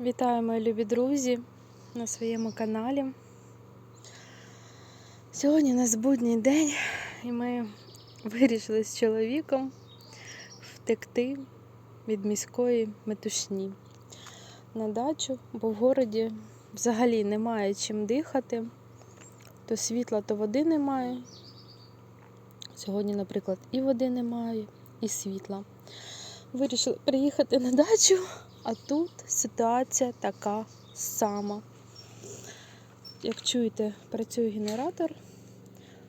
Вітаю, мої любі друзі на своєму каналі. Сьогодні у нас будній день, і ми вирішили з чоловіком втекти від міської метушні на дачу, бо в городі взагалі немає чим дихати. То світла, то води немає. Сьогодні, наприклад, і води немає, і світла. Вирішили приїхати на дачу. А тут ситуація така сама. Як чуєте, працює генератор,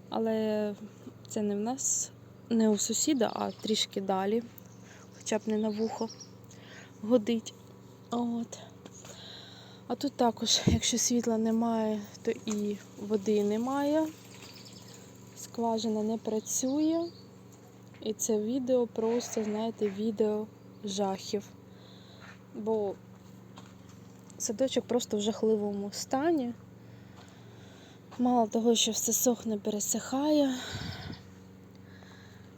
але це не в нас, не у сусіда, а трішки далі, хоча б не на вухо годить. От. А тут також, якщо світла немає, то і води немає. Скважина не працює. І це відео просто, знаєте, відео жахів бо садочок просто в жахливому стані. Мало того, що все сохне, пересихає.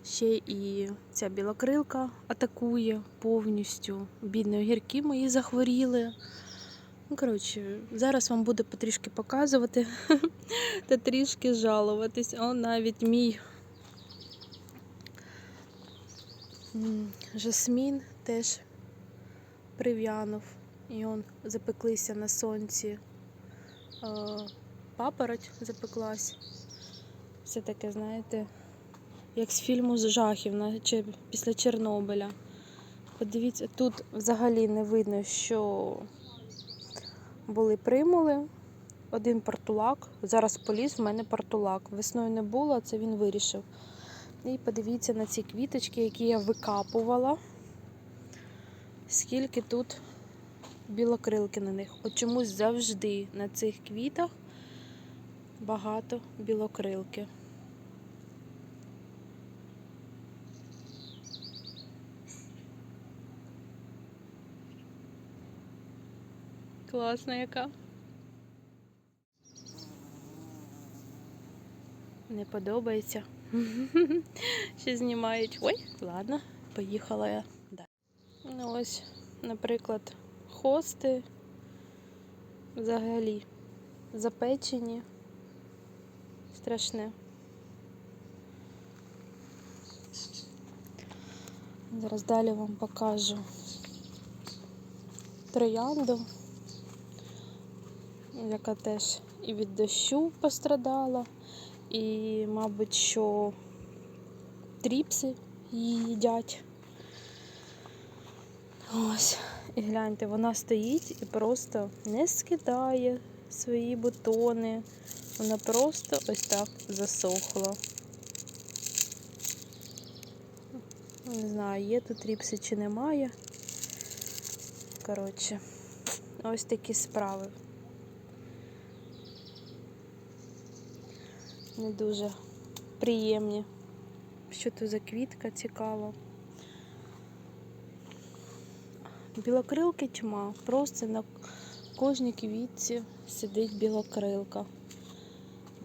Ще і ця білокрилка атакує повністю. Бідні огірки мої захворіли. Ну, коротше, зараз вам буду потрішки показувати та трішки жалуватись. О, навіть мій жасмін теж прив'янув. І он запеклися на сонці. Е, Папороть запеклась. Все таке, знаєте, як з фільму з жахів, наче після Чорнобиля. Подивіться, тут взагалі не видно, що були примули. Один портулак. Зараз поліз в мене портулак. Весною не було, це він вирішив. І подивіться на ці квіточки, які я викапувала скільки тут білокрилки на них. От чомусь завжди на цих квітах багато білокрилки. Класна яка. Не подобається. Ще знімають. Ой, ладно, поїхала я. Ось, наприклад, хости взагалі запечені. Страшне. Зараз далі вам покажу троянду, яка теж і від дощу пострадала, і, мабуть, що тріпси її їдять. Ось, і гляньте, вона стоїть і просто не скидає свої бутони. Вона просто ось так засохла. Не знаю, є тут ріпси чи немає. Коротше, ось такі справи. Не дуже приємні. Що тут за квітка цікава. Білокрилки тьма. Просто на кожній квітці сидить білокрилка.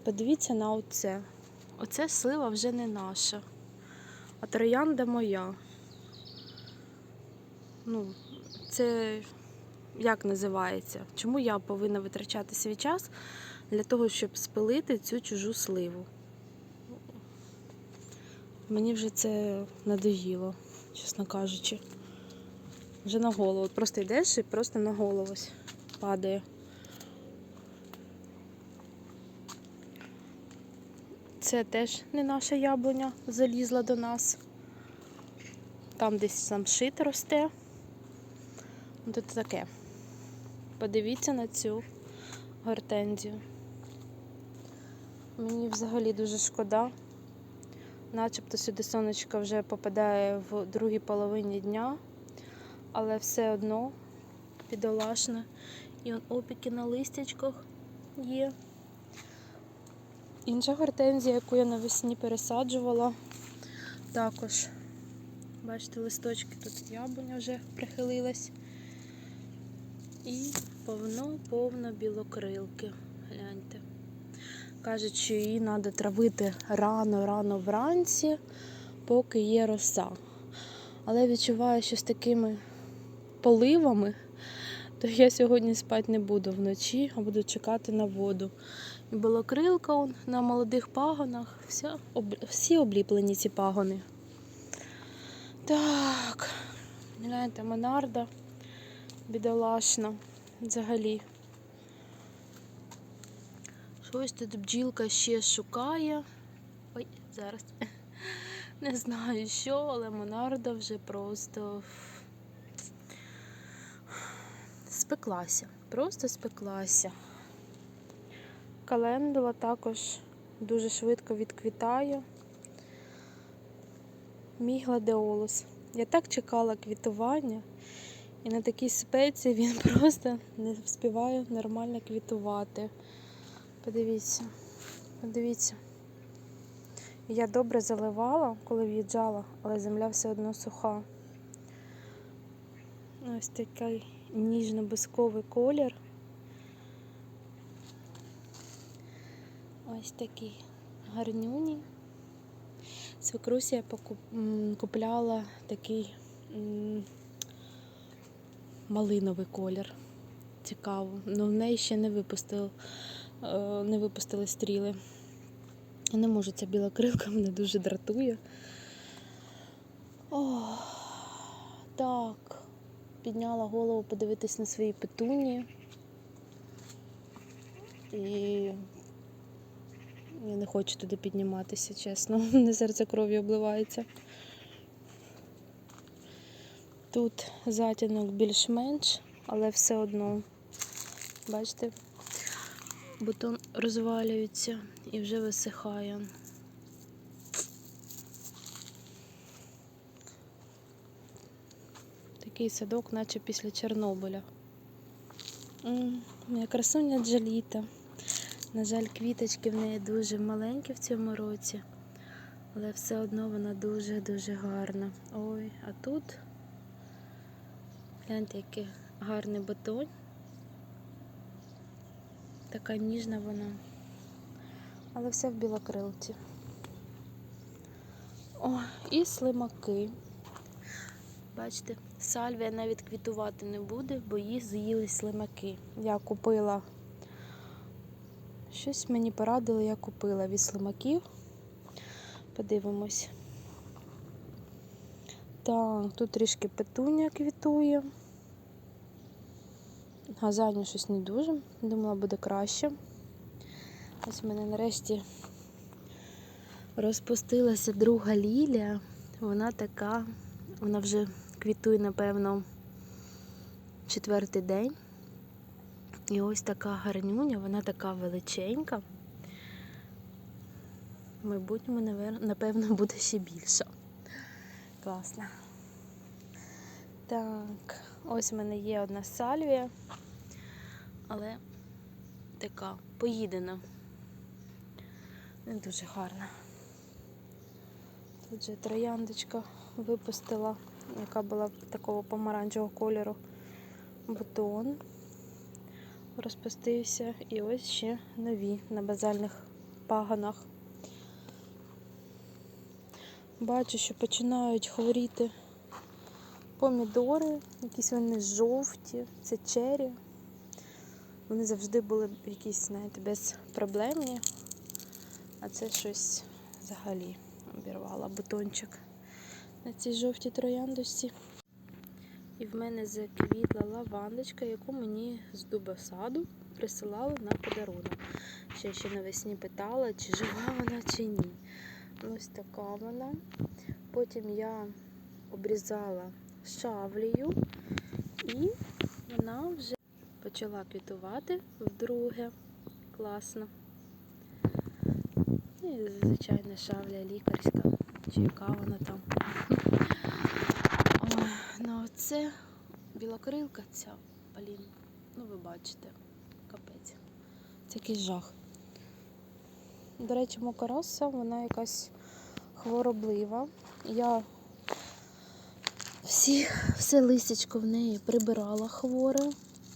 Подивіться на оце. Оце слива вже не наша. А троянда моя. Ну, це як називається? Чому я повинна витрачати свій час для того, щоб спилити цю чужу сливу? Мені вже це надоїло, чесно кажучи. Вже на голову. Просто йдеш і просто на голову падає. Це теж не наша яблуня залізла до нас. Там десь самшит росте. Тут таке. Подивіться на цю гортензію. Мені взагалі дуже шкода. Начебто сюди сонечко вже попадає в другій половині дня але все одно підолашне. І он опіки на листячках є. Інша гортензія, яку я навесні пересаджувала, також, бачите, листочки тут яблуня вже прихилилась. І повно-повно білокрилки. Гляньте. Кажуть, що її треба травити рано-рано вранці, поки є роса. Але відчуваю, що з такими поливами то я сьогодні спати не буду вночі, а буду чекати на воду. І білокрилка на молодих пагонах. Вся, об, всі обліплені ці пагони. Так, гляньте, Монарда бідолашна взагалі. Щось тут бджілка ще шукає. Ой, зараз. Не знаю що, але Монарда вже просто спеклася. Просто спеклася. Календула також дуже швидко відквітає. Мій гладіолус. Я так чекала квітування, і на такій спеці він просто не встигає нормально квітувати. Подивіться, подивіться. Я добре заливала, коли в'їжджала, але земля все одно суха. Ось такий ніжно-бисковий колір. Ось такий гарнюні. Свекрусі я купляла такий малиновий колір. Цікаво. Ну в неї ще не випустили, е, не випустили стріли. Я не можу, ця біла крилка мене дуже дратує. О, так. Підняла голову подивитись на свої петуні. І я не хочу туди підніматися, чесно. Не серце кров'ю обливається. Тут затінок більш-менш, але все одно, бачите, бутон розвалюється і вже висихає. Такий садок, наче після Чорнобиля. Моя красуня Джаліта. На жаль, квіточки в неї дуже маленькі в цьому році, але все одно вона дуже-дуже гарна. Ой, а тут гляньте, який гарний бутон. Така ніжна вона. Але все в білокрилці. О, і слимаки. Бачите, сальвія навіть квітувати не буде, бо її з'їли слимаки. Я купила щось мені порадили, я купила від слимаків. Подивимось. Так, тут трішки петуня квітує. Газаню щось не дуже. Думала, буде краще. Ось в мене нарешті розпустилася друга лілія. Вона така, вона вже квітує, напевно, четвертий день. І ось така гарнюня, вона така величенька. В майбутньому, напевно, буде ще більша. Класно. Так, ось в мене є одна сальвія, але така поїдена. Не дуже гарна. Тут же трояндочка випустила, яка була такого помаранчевого кольору бутон. Розпустився. І ось ще нові на базальних паганах. Бачу, що починають хворіти помідори, якісь вони жовті, це чері. Вони завжди були якісь, знаєте, безпроблемні, а це щось взагалі обірвала бутончик на цій жовтій трояндочці. І в мене заквітла лавандочка, яку мені з дубосаду присилали на подарунок. Ще ще навесні питала, чи жива вона, чи ні. Ось така вона. Потім я обрізала шавлію і вона вже почала квітувати вдруге. Класно. І, звичайно, шавля лікарська, чи яка вона там. Ой, ну це білокрилка ця, блін. Ну ви бачите, капець. Це якийсь жах. До речі, мокороса, вона якась хвороблива. Я всі, все листячко в неї прибирала хворе,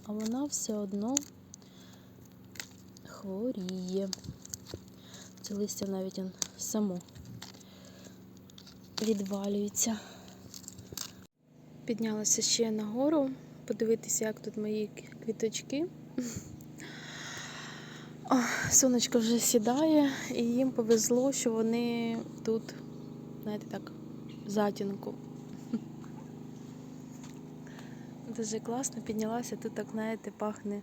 а вона все одно хворіє. Це листя навіть само відвалюється. Піднялася ще нагору подивитися, як тут мої квіточки. О, сонечко вже сідає, і їм повезло, що вони тут, знаєте, так, затінку. Дуже класно піднялася, тут так, знаєте, пахне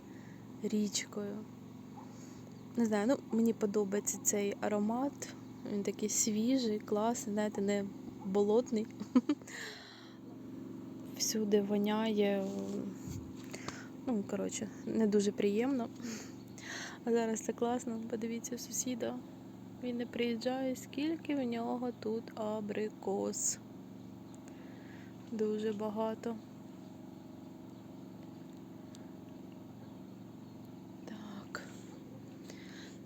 річкою. Не знаю, ну мені подобається цей аромат. Він такий свіжий, класний, знаєте, не болотний. Всюди воняє. Ну, коротше, не дуже приємно. А зараз це класно. Подивіться сусіда. Він не приїжджає, скільки в нього тут абрикос. Дуже багато. Так.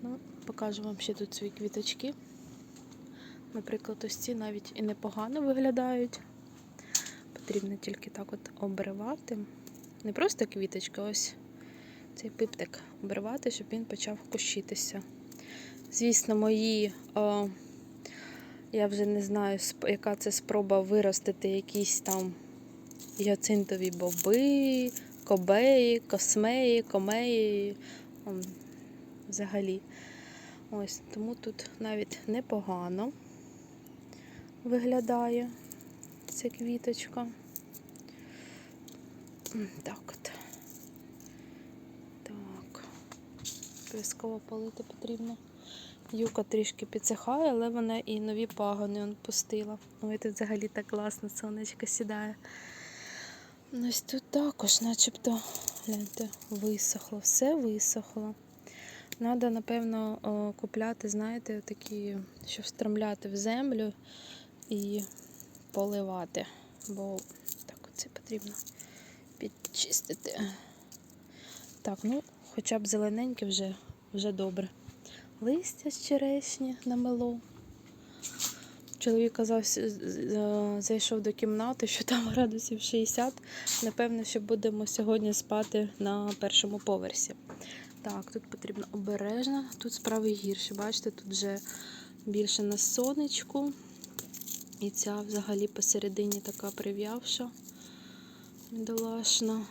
Ну, покажу вам ще тут свої квіточки. Наприклад, ось ці навіть і непогано виглядають. Потрібно тільки так от обривати. Не просто квіточка, ось цей пиптик обривати, щоб він почав кущитися. Звісно, мої, о, я вже не знаю, яка це спроба виростити якісь там гіацинтові боби, кобеї, космеї, комеї. ом, Взагалі. Ось, тому тут навіть непогано виглядає ця квіточка. Так от. Так. Обов'язково полити потрібно. Юка трішки підсихає, але вона і нові пагони он пустила. Ой, тут взагалі так класно, сонечко сідає. Ось тут також, начебто, гляньте, висохло, все висохло. Надо, напевно, купляти, знаєте, такі, щоб встромляти в землю і поливати. Бо так це потрібно підчистити. Так, ну, хоча б зелененьке вже, вже добре. Листя з черешні намело. Чоловік казав, зайшов до кімнати, що там градусів 60. Напевно, що будемо сьогодні спати на першому поверсі. Так, тут потрібно обережно. Тут справи гірше. Бачите, тут вже більше на сонечку. І ця взагалі посередині така прив'явша. Бідолашна.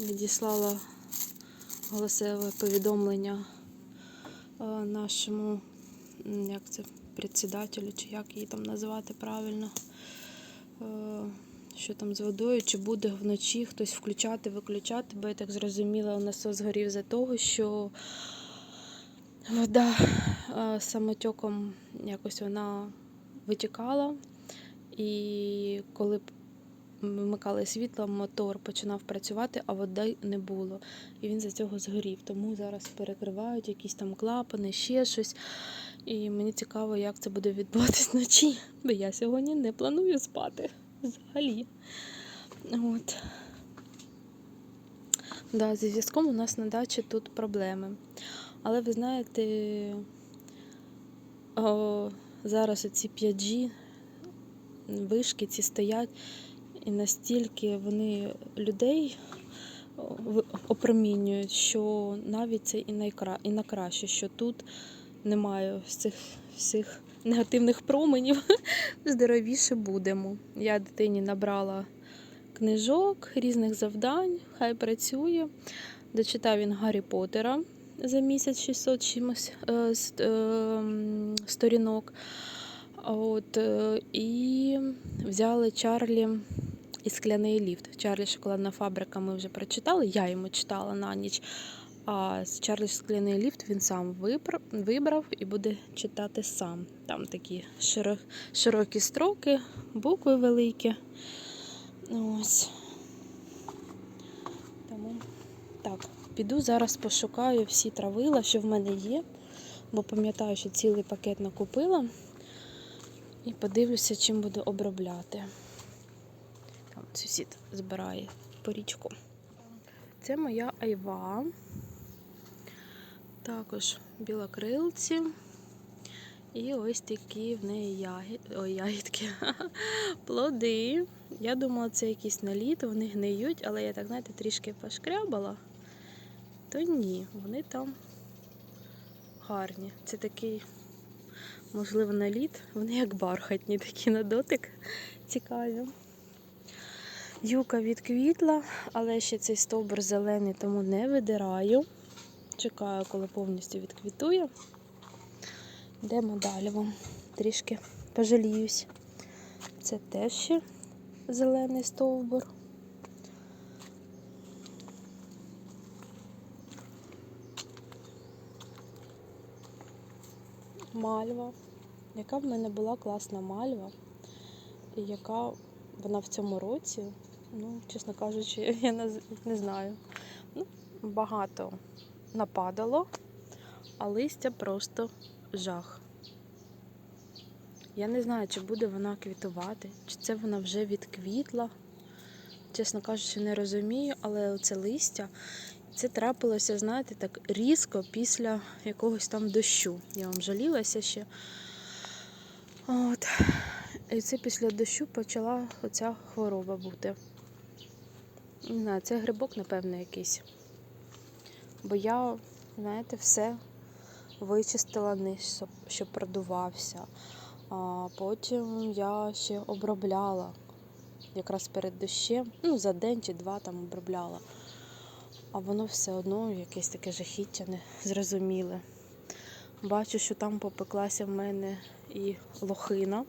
Відіслала голосове повідомлення е, нашому, як це, председателю, чи як її там назвати правильно. Е, Що там з водою, чи буде вночі хтось включати, виключати, бо я так зрозуміла, насос згорів за того, що вода е, самотьоком якось вона витікала. І коли вмикали світло, мотор починав працювати, а води не було. І він за цього згорів. Тому зараз перекривають якісь там клапани, ще щось. І мені цікаво, як це буде відбуватись вночі, бо я сьогодні не планую спати взагалі. От. Да, зі зв'язком у нас на дачі тут проблеми. Але ви знаєте, о, зараз оці 5G вишки ці стоять, і настільки вони людей опромінюють, що навіть це і, найкра... і на краще, що тут немає цих всіх негативних променів, здоровіше будемо. Я дитині набрала книжок, різних завдань, хай працює. Дочитав він Гаррі Поттера за місяць 600 чимось е, е, сторінок. От, е, і взяли Чарлі і скляний ліфт. Чарлі шоколадна фабрика ми вже прочитали, я йому читала на ніч. А Чарлі скляний ліфт він сам вибрав, і буде читати сам. Там такі широ- широкі строки, букви великі. Ось. Тому так, піду зараз пошукаю всі травила, що в мене є, бо пам'ятаю, що цілий пакет накупила. І подивлюся, чим буду обробляти. Там сусід збирає порічку. Це моя айва. Також білокрилці. І ось такі в неї ягід... Ой, ягідки. Плоди. Я думала, це якісь наліт, вони гниють, але я так, знаєте, трішки пошкрябала. То ні, вони там гарні. Це такий, можливо, наліт. Вони як бархатні, такі на дотик цікаві. Юка відквітла, але ще цей стовбур зелений, тому не видираю. Чекаю, коли повністю відквітує. Йдемо далі вам. Трішки пожаліюсь. Це теж ще зелений стовбур. Мальва. Яка в мене була класна мальва, і яка вона в цьому році, ну, чесно кажучи, я не, знаю. Ну, багато нападало, а листя просто жах. Я не знаю, чи буде вона квітувати, чи це вона вже відквітла. Чесно кажучи, не розумію, але це листя. Це трапилося, знаєте, так різко після якогось там дощу. Я вам жалілася ще. От. І це після дощу почала оця хвороба бути. Не знаю, це грибок, напевно, якийсь. Бо я, знаєте, все вичистила низ, щоб- продувався. А потім я ще обробляла якраз перед дощем, ну, за день чи два там обробляла. А воно все одно якесь таке жахіття незрозуміле. Бачу, що там попеклася в мене і лохина.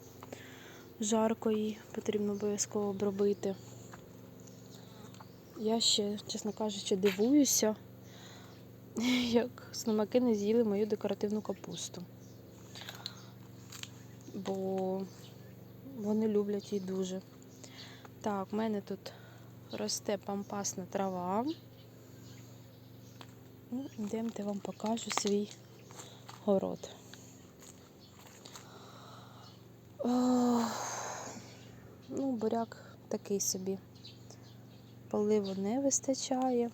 Жарко її потрібно обов'язково обробити. Я ще, чесно кажучи, дивуюся, як слимаки не з'їли мою декоративну капусту. Бо вони люблять її дуже. Так, в мене тут росте пампасна трава. Ну, йдемте вам покажу свій город. Ну, буряк такий собі. Поливу не вистачає.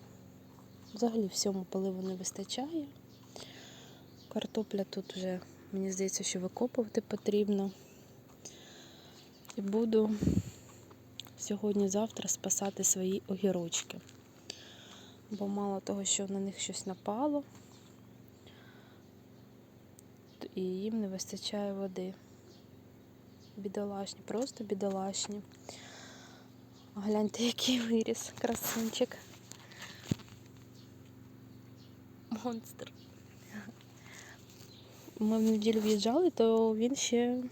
Взагалі всьому поливу не вистачає. Картопля тут вже, мені здається, що викопувати потрібно. І буду сьогодні-завтра спасати свої огірочки. Бо мало того, що на них щось напало, і їм не вистачає води. Бідолашні, просто бідолашні. Гляньте, який виріс, красунчик. Монстр. Ми в неділю в'їжджали, то він ще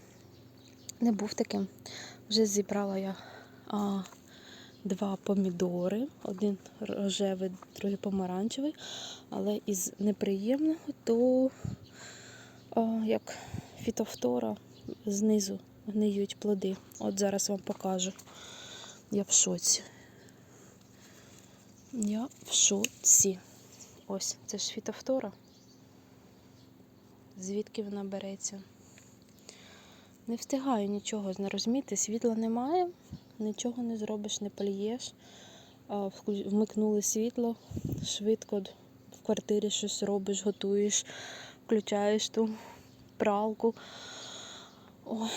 не був таким. Вже зібрала я а, два помідори, один рожевий, другий помаранчевий. Але із неприємного, то а, як фітофтора знизу гниють плоди. От зараз вам покажу. Я в шоці. Я в шоці. Ось, це ж фітофтора. Звідки вона береться? Не встигаю нічого розуміти, світла немає, нічого не зробиш, не полієш. Вмикнули світло, швидко в квартирі щось робиш, готуєш, включаєш ту пралку. Ой,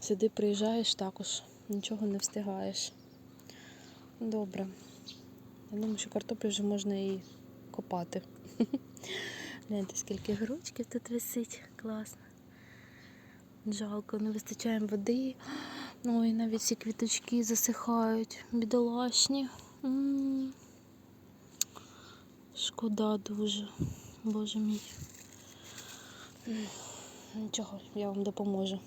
сюди приїжджаєш також, нічого не встигаєш. Добре. Я думаю, що картоплю вже можна і копати. Гляньте, скільки гручків тут висить. Класно. Жалко, не вистачає води. Ой, навіть ці квіточки засихають. Бідолашні. Шкода дуже. Боже мій. Нічого, я вам допоможу.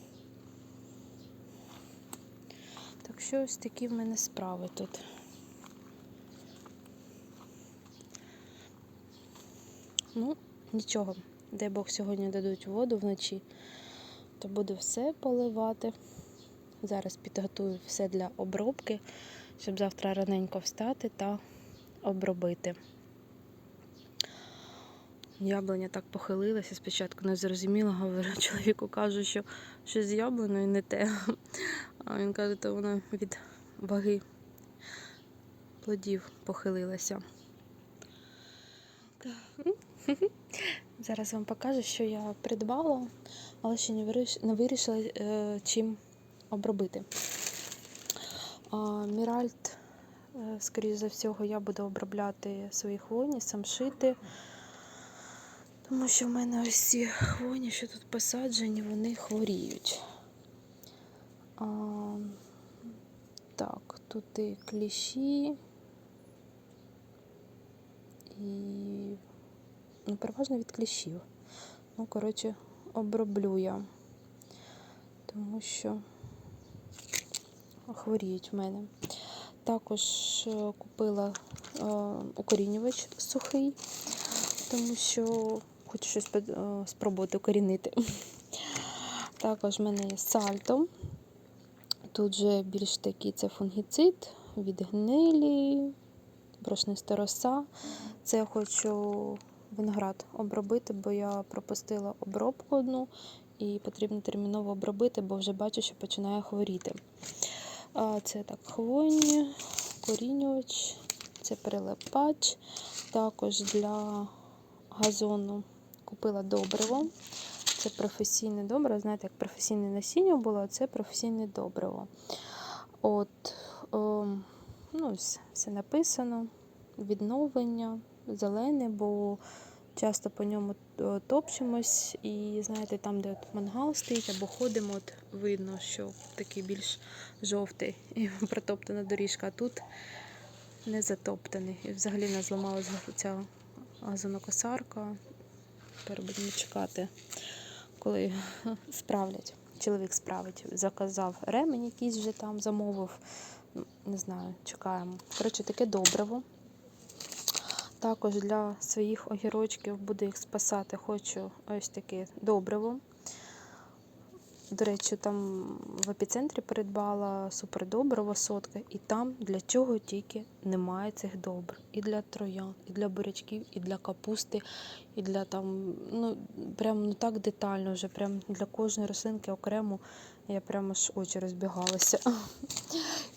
Так що ось такі в мене справи тут. Ну, нічого. Дай Бог сьогодні дадуть воду вночі, то буду все поливати. Зараз підготую все для обробки, щоб завтра раненько встати та обробити. Яблуня так похилилася, спочатку не зрозуміла, говорю, чоловіку кажу, що щось з яблуною не те. А він каже, то вона від ваги плодів похилилася. Зараз вам покажу, що я придбала, але ще не вирішила, е, чим обробити. Міральт, е, скоріш за всього, я буду обробляти свої хвойні, самшити. Тому що в мене ось ці хвойні, що тут посаджені, вони хворіють. А, так, Тут і кліщі, і ну, переважно від кліщів. Ну, коротше, оброблю я, тому що хворіють в мене. Також е, купила е, укорінювач сухий, тому що хочу щось е, спробувати укорінити. Також в мене є сальто. Тут же більш такий це фунгіцид від гнилі, брошниста роса. Це я хочу виноград обробити, бо я пропустила обробку одну і потрібно терміново обробити, бо вже бачу, що починає хворіти. А, Це так, хвойні, корінювач, це прилипач. Також для газону купила добриво. Це професійне добриво. Знаєте, як професійне насіння було, а це професійне добриво. От, ем, ну, все написано. Відновлення, зелене, бо часто по ньому е, топчемось. І знаєте, там, де от мангал стоїть або ходимо, от видно, що такий більш жовтий і протоптана доріжка, а тут не затоптаний. І взагалі не зламалася ця газонокосарка. Тепер будемо чекати, коли справлять. Чоловік справить. Заказав ремень якийсь вже там замовив. Ну, Не знаю, чекаємо. Коротше, таке добриво. Також для своїх огірочків буду їх спасати. Хочу ось таке добриво. До речі, там в епіцентрі придбала супердобриво сотка, і там для чого тільки немає цих добр. І для троян, і для бурячків, і для капусти, і для там, ну прям ну так детально вже, прям для кожної рослинки окремо я прямо аж очі розбігалися.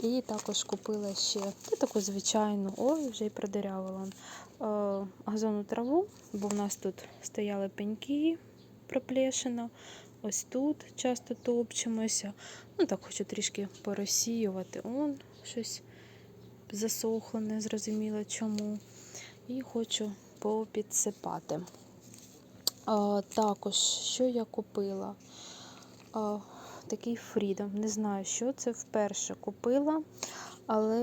І також купила ще та таку звичайну, ой, вже й продирявила е, газонну траву, бо в нас тут стояли пеньки проплешина. Ось тут часто топчемося. Ну так хочу трішки порозсіювати. Он щось засохло, не зрозуміло чому. І хочу попідсипати. А, також, що я купила? А, такий Freedom. Не знаю, що це вперше купила, але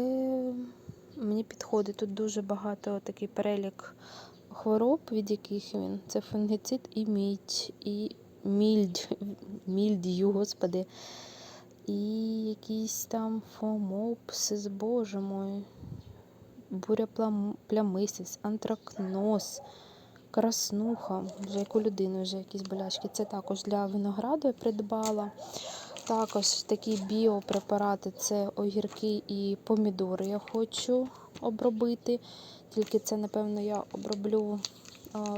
мені підходить тут дуже багато такий перелік хвороб, від яких він. Це фунгіцид і мідь, і мільдь, мільдію, господи. І якийсь там фомопсис, боже мой, буря плямисис, антракноз, краснуха, вже як у людини вже якісь болячки. Це також для винограду я придбала. Також такі біопрепарати це огірки і помідори. Я хочу обробити. Тільки це, напевно, я оброблю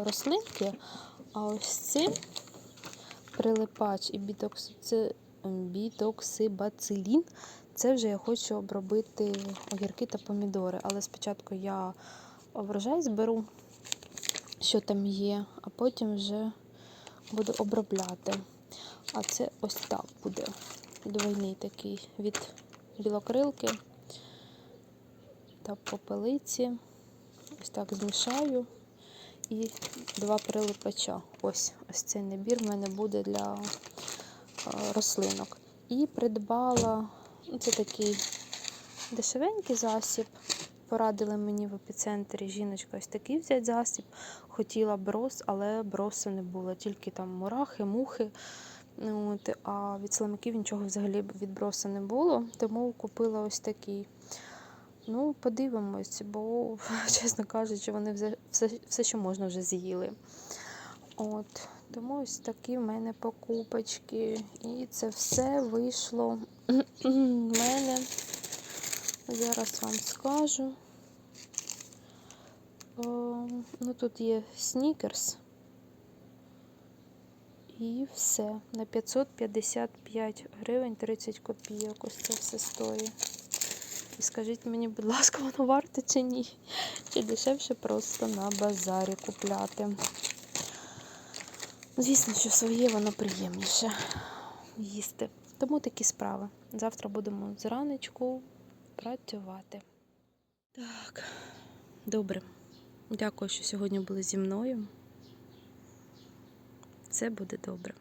рослинки. А ось цим прилипач і бітокси, бітоксибацилін. Це вже я хочу обробити огірки та помідори. Але спочатку я врожай зберу, що там є, а потім вже буду обробляти. А це ось так буде. Двойний такий від білокрилки та попелиці. Ось так змішаю. І два прилипача. Ось ось цей набір в мене буде для е, рослинок. І придбала, ну це такий дешевенький засіб. Порадили мені в епіцентрі жіночка ось такий взяти засіб. Хотіла брос, але бросу не було. Тільки там мурахи, мухи. От, А від слимаків нічого взагалі від броса не було, тому купила ось такий. Ну, подивимось, бо, чесно кажучи, вони все, все, що можна вже з'їли. От, Тому ось такі в мене покупочки. І це все вийшло в мене. Зараз вам скажу. О, ну, Тут є снікерс. І все. На 555 гривень 30 копійок. Ось це все стоїть. І скажіть мені, будь ласка, воно варте чи ні? Чи дешевше просто на базарі купляти. Звісно, що своє воно приємніше їсти. Тому такі справи. Завтра будемо зранечку працювати. Так, добре. Дякую, що сьогодні були зі мною. Все буде добре.